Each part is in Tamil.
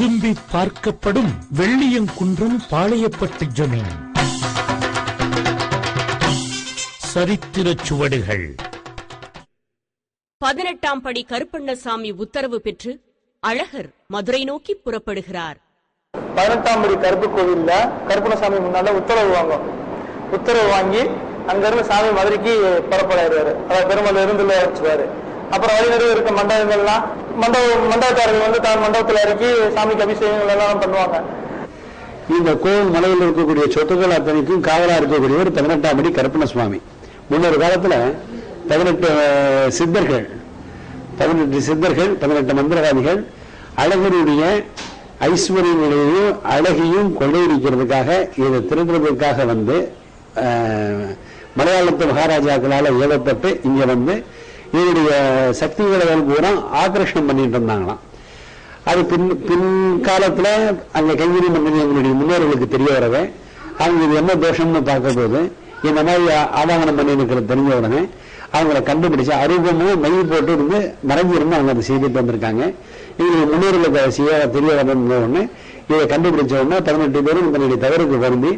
திரும்பி பார்க்கப்படும் வெள்ளியங்குன்றம் பாளையப்பட்டு ஜமீன். சரித்திரச் சுவடுகள். பதினெட்டாம் படி கருப்பண்ணசாமி உத்தரவு பெற்று அழகர் மதுரை நோக்கி புறப்படுகிறார். பதினெட்டாம் படி கருப்பு கோவில்ல கருப்பணசாமி முன்னால உத்தரவு வாங்கும். உத்தரவு வாங்கி அங்க இருந்து சாமி மதுரைக்கு புறப்படாரு அதாவது பெருமாள் இருந்துல வச்சுருவாரு அப்புறம் வழிநடுவில் இருக்க மண்டபங்கள்லாம் மண்டப மண்டபத்தார்கள் வந்து தான் மண்டபத்தில் இறக்கி சாமிக்கு அபிஷேகங்கள் எல்லாம் பண்ணுவாங்க. இந்த கோவில் மலையில் இருக்கக்கூடிய சொத்துக்கள் அத்தனைக்கும் காவலா இருக்கக்கூடியவர் பதினெட்டாம் படி கருப்பண சுவாமி. முன்னொரு காலத்துல பதினெட்டு சித்தர்கள் பதினெட்டு சித்தர்கள் பதினெட்டு மந்திரவாதிகள் அழகருடைய ஐஸ்வர்யங்களையும் அழகையும் கொள்ளையடிக்கிறதுக்காக இதை திருடுறதுக்காக வந்து மலையாளத்து மகாராஜாக்களால் ஏவப்பட்டு இங்க வந்து இவருடைய சக்திகளை பூரா ஆக்கர்ஷணம் பண்ணிட்டு இருந்தாங்களாம். அது பின் பின்காலத்தில் அந்த கைவினை மன்னன் எங்களுடைய முன்னோர்களுக்கு தெரிய வரவே அவங்க இது என்ன தோஷம்னு பார்க்க போது இந்த மாதிரி ஆவாகனம் பண்ணி இருக்கிறது தெரிஞ்ச உடனே அவங்கள கண்டுபிடிச்சு அருகமும் மை போட்டு இருந்து மறைஞ்சிருந்து அவங்க அதை செய்துட்டு வந்திருக்காங்க எங்களுடைய முன்னோர்களுக்கு அதை செய்ய தெரிய வரணும்னு உடனே இதை கண்டுபிடிச்ச உடனே பதினெட்டு பேரும் தன்னுடைய தவறுக்கு வருந்தி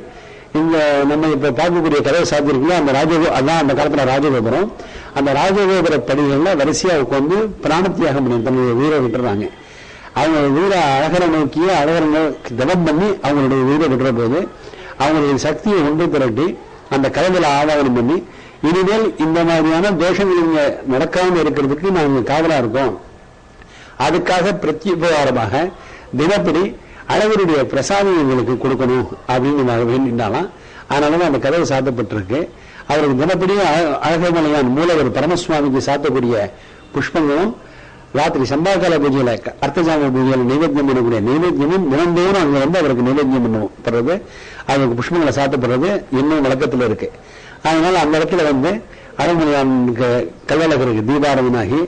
இந்த நம்ம இப்போ பார்க்கக்கூடிய கதவை சாத்திருக்கீங்க அந்த ராஜகோ அதான் அந்த காலத்தில் ராஜகோபுரம். அந்த ராஜகோபுர படிகள்ல வரிசையா உட்காந்து பிராணத்தியாகம் பண்ணி தன்னுடைய உயிரை விட்டுறாங்க. அவங்க உயிரை அழகரை நோக்கிய அழகரை நோக்கி தவம் பண்ணி அவங்களுடைய வீரை விடுற போது அவங்களுடைய சக்தியை ஒன்று திரட்டி அந்த கதவுல ஆவாகனம் பண்ணி இனிமேல் இந்த மாதிரியான தோஷங்கள் இங்க நடக்காம இருக்கிறதுக்கு நாங்கள் காவலா இருக்கோம். அதுக்காக பிரத்யுபகாரமாக தினப்படி அழகருடைய பிரசாதம் எங்களுக்கு கொடுக்கணும் அப்படின்னு நாங்கள் வேண்டினாலாம். அதனாலதான் அந்த கதவு சாத்தப்பட்டிருக்கு. அவருக்கு தினப்படியும் அழகமலையான் மூலவர் பரமசுவாமிக்கு சாத்தக்கூடிய புஷ்பங்களும் ராத்திரி சம்பாக்கால பூஜையில அர்த்தசாமி பூஜையில நைவேத்தியம் பண்ணக்கூடிய நைவேத்தியமும் தினந்தோறும் அங்க வந்து அவருக்கு நைவேத்தியம் பண்ணுறது அவருக்கு புஷ்பங்களை சாத்தப்படுறது இன்னும் வழக்கத்துல இருக்கு. அதனால அந்த இடத்துல வந்து அழகமலையானுக்கு கல்லழகருக்கு தீபாரதனாகி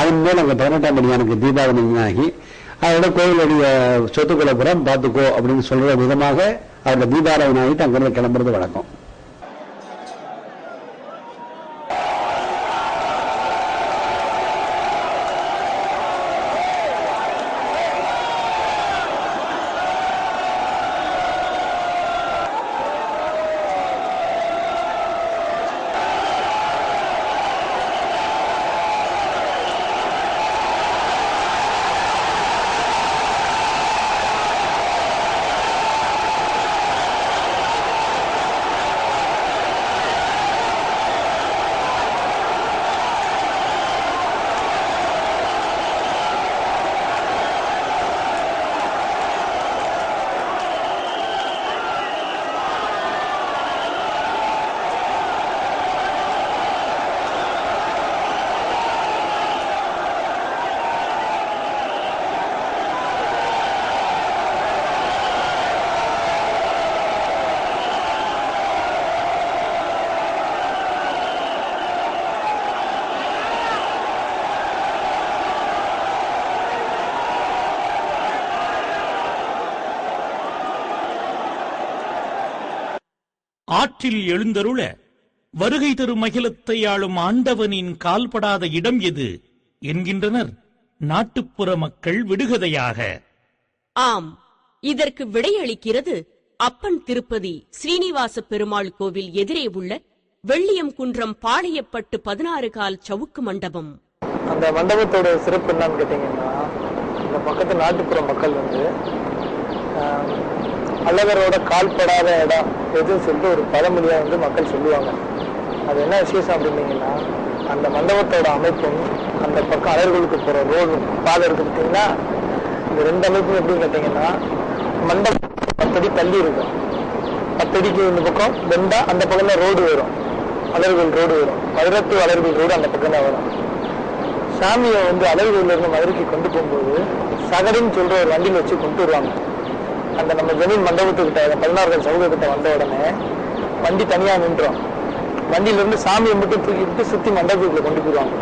அதன் மேல் அங்கே பதினெட்டாம் படியானுக்கு தீபாவளியாகி அதோட கோவிலுடைய சொத்துக்களை புறம் பார்த்துக்கோ அப்படின்னு சொல்ற விதமாக அவரோட தீபாராதனை ஆகிட்டு அங்கிருந்து கிளம்புறது வழக்கம். ஆற்றில் எழுந்தருள வருகை தரும் மகிழத்தை ஆளும் ஆண்டவனின் கால்படாத இடம் எது? என்கின்றனர் நாட்டுப்புற மக்கள் விடுகதையாக. ஆம் இதற்கு விடையளிக்கிறது அப்பன் திருப்பதி ஸ்ரீனிவாச பெருமாள் கோவில் எதிரே உள்ள வெள்ளியம் குன்றம் பாளையப்பட்டு பதினாறு கால் சவுக்கு மண்டபம். அந்த மண்டபத்தோட சிறப்பு என்னன்னு கேட்டீங்கன்னா இந்த பக்கத்து நாட்டுப்புற மக்கள் வந்து அழகரோட கால்படாத இடம் எதுன்னு சொல்லிட்டு ஒரு பழமொழியாக வந்து மக்கள் சொல்லுவாங்க. அது என்ன விசேஷம் அப்படின்னீங்கன்னா அந்த மண்டபத்தோட அமைப்பும் அந்த பக்கம் அழகர்களுக்கு போகிற ரோடு பாதை இருக்கு பார்த்தீங்கன்னா இந்த ரெண்டு அமைப்பும் எப்படின்னு கேட்டீங்கன்னா மண்டபம் பத்தடி தள்ளி இருக்கும். பத்தடிக்கு இந்த பக்கம் பெண்டா அந்த பக்கம் தான் ரோடு வரும். அலர்கள் ரோடு வரும். பதினெட்டு அலர்கள் ரோடு அந்த பக்கம் தான் வரும். சாமியை வந்து அலகுல இருந்து மதுரைக்கு கொண்டு போகும்போது சகடின்னு சொல்ற ஒரு வண்டியில் வச்சு கொண்டு வருவாங்க. அந்த நம்ம ஜமீன் மண்டபத்துக்கிட்ட அந்த பதினாறு சவுகக்கிட்ட வந்த உடனே வண்டி தனியா நின்றோம். வண்டியிலேருந்து சாமியை மட்டும் தூக்கிட்டு சுத்தி மண்டபத்துக்குள்ள கொண்டு போயிடுவாங்க.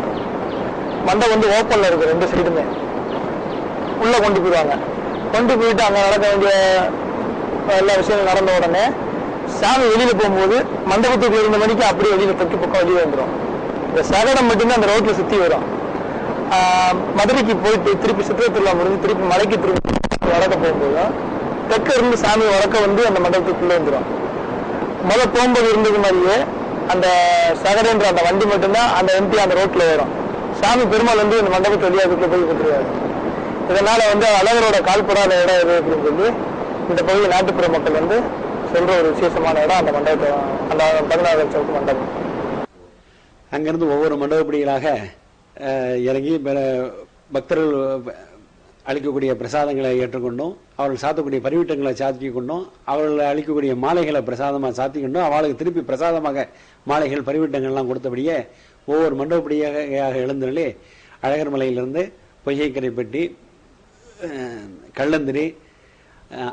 மண்டபம் வந்து ஓப்பன்ல இருக்கு ரெண்டு சைடுமே உள்ள கொண்டு போயிடுவாங்க. கொண்டு போயிட்டு அங்க நடக்க வேண்டிய எல்லா விஷயங்களும் நடந்த உடனே சாமி வெளியில போகும்போது மண்டபத்துக்கு இருந்த மணிக்கு அப்படியே வெளியில தொட்டு பக்கம் வெளியே வந்துடும் இந்த சகடம் மட்டும்தான் அந்த ரோட்ல சுத்தி வரும். மதுரைக்கு போயிட்டு திருப்பி சுற்றுலா முடிஞ்சு திருப்பி மலைக்கு திரும்பி நடக்க போகும்போது தெற்க இருந்து சாமி வளர்க்க வந்து அந்த மண்டபத்துக்குள்ள வந்துடும் முதல் போகும்போது இருந்தது மாதிரியே அந்த சகடன்ற அந்த வண்டி மட்டும்தான் அந்த எம்பி அந்த ரோட்டில் வரும் சாமி பெருமாள் வந்து இந்த மண்டபத்து வழியாக அதுக்குள்ள போய் கொடுத்துருவாரு. இதனால வந்து அழகரோட கால்படாத இடம் எது அப்படின்னு சொல்லி இந்த பகுதி நாட்டுப்புற மக்கள் வந்து சொல்ற ஒரு விசேஷமான இடம் அந்த மண்டபத்தை அந்த பதினாறு லட்சம் மண்டபம். அங்கிருந்து ஒவ்வொரு மண்டபப்படிகளாக அஹ், இறங்கி பக்தர்கள் அளிக்கக்கூடிய பிரசாதங்களை ஏற்றுக்கொண்டும். அவர்கள் சாத்தக்கூடிய பரிவிட்டங்களை சாத்தி கொண்டும் அவர்கள் அளிக்கக்கூடிய மாலைகளை பிரசாதமாக சாத்தி கொண்டும் அவளுக்கு திருப்பி பிரசாதமாக மாலைகள் பரிவீட்டங்கள்லாம் கொடுத்தபடியே ஒவ்வொரு மண்டபப்படியாக எழுந்தருளி அழகர் மலையிலிருந்து பொய்கைக்கரைப்பட்டி கள்ளந்திரி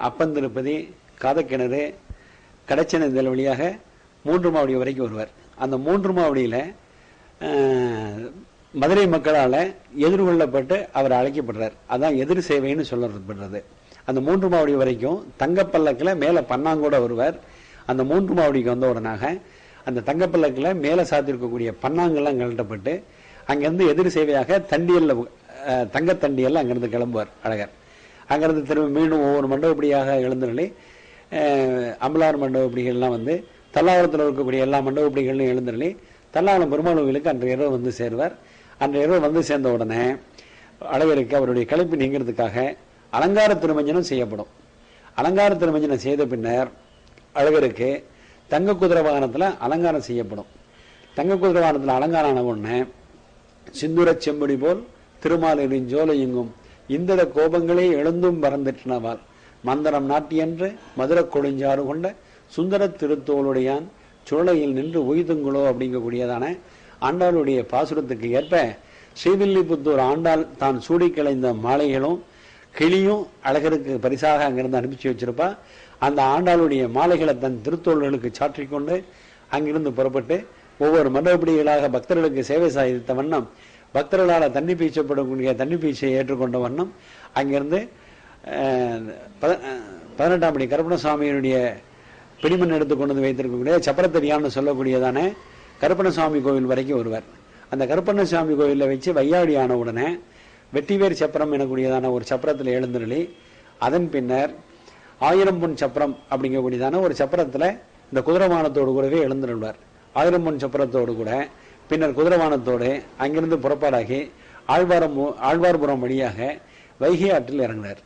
அப்பந்திருப்பதி காதக்கிணறு கடச்சினந்தல் வழியாக மூன்று மாவடி வரைக்கும் வருவார். அந்த மூன்று மாவடியில் மதுரை மக்களால் எதிர்கொள்ளப்பட்டு அவர் அழைக்கப்படுறார். அதான் எதிர் சேவைன்னு சொல்லப்படுறது. அந்த மூன்று மாவடி வரைக்கும் தங்கப்பல்லக்கில் மேலே பன்னாங்கூட வருவார் அந்த மூன்று மாவடிக்கு வந்த உடனாக அந்த தங்கப்பல்லக்கில் மேலே சாத்திருக்கக்கூடிய பன்னாங்கெல்லாம் கழட்டப்பட்டு அங்கேருந்து எதிர் சேவையாக தண்டியல்ல தங்கத்தண்டியெல்லாம் அங்கேருந்து கிளம்புவார் அழகர். அங்கேருந்து திரும்ப மீண்டும் ஒவ்வொரு மண்டபப்படியாக எழுந்தனே அம்பலார் மண்டபப்படிகள்லாம் வந்து தல்லாவரத்தில் இருக்கக்கூடிய எல்லா மண்டபப்படிகளும் எழுந்தருளி தல்லாவரம் பெருமாள் கோவிலுக்கு அன்றைய இரவு வந்து சேருவார். அன்றைய இரவு வந்து சேர்ந்த உடனே அழகருக்கு அவருடைய கழிப்பு நீங்கிறதுக்காக அலங்கார திருமஞ்சனம் செய்யப்படும். அலங்கார திருமஞ்சனம் செய்த பின்னர் அழகருக்கு தங்க குதிரை வாகனத்தில் அலங்காரம் செய்யப்படும். தங்க குதிரை வாகனத்தில் அலங்காரம் ஆன உடனே சிந்துர செம்படி போல் திருமாலின் ஜோலை எங்கும் இந்திர கோபங்களே எழுந்தும் பறந்திட்டனவால் மந்தரம் நாட்டியன்று மதுர கொழிஞ்சாறு கொண்ட சுந்தர திருத்தோளுடையான் சுழலையில் நின்று உய்துங்களோ அப்படிங்கக்கூடியதான ஆண்டாளுடைய பாசுரத்துக்கு ஏற்ப ஸ்ரீவில்லிபுத்தூர் ஆண்டாள் தான் சூடி கிளைந்த மாலைகளும் கிளியும் அழகருக்கு பரிசாக அங்கிருந்து அனுப்பிச்சு வச்சிருப்பா. அந்த ஆண்டாளுடைய மாலைகளை தன் திருத்தோள்களுக்கு சாற்றிக்கொண்டு அங்கிருந்து புறப்பட்டு ஒவ்வொரு மண்டபடிகளாக பக்தர்களுக்கு சேவை சாதித்த வண்ணம் பக்தர்களால் தண்ணி பீச்சப்படக்கூடிய தண்ணி பீச்சை ஏற்றுக்கொண்ட வண்ணம் அங்கிருந்து பதினெட்டாம் படி கருப்பணசுவாமியினுடைய பிடிமண் எடுத்து கொண்டு வந்து வைத்திருக்கக்கூடிய சப்பரத்தடியான்னு சொல்லக்கூடியதான கருப்பணசுவாமி கோவில் வரைக்கும் வருவார் அந்த கருப்பண்ணசுவாமி கோவிலில் வச்சு வையாடி ஆன உடனே வெட்டிவேர் சப்பரம் எனக்கூடியதான ஒரு சப்பரத்தில் எழுந்தருளி அதன் பின்னர் ஆயிரம் பொன் சப்பரம் அப்படிங்கக்கூடியதான ஒரு சப்பரத்தில் இந்த குதிரவானத்தோடு கூடவே எழுந்திருவார் ஆயிரம் பொன் சப்பரத்தோடு கூட பின்னர் குதிரவானத்தோடு அங்கிருந்து புறப்பாடாகி ஆழ்வாரம் ஆழ்வார்புரம் வழியாக வைகை ஆற்றில் இறங்கினார்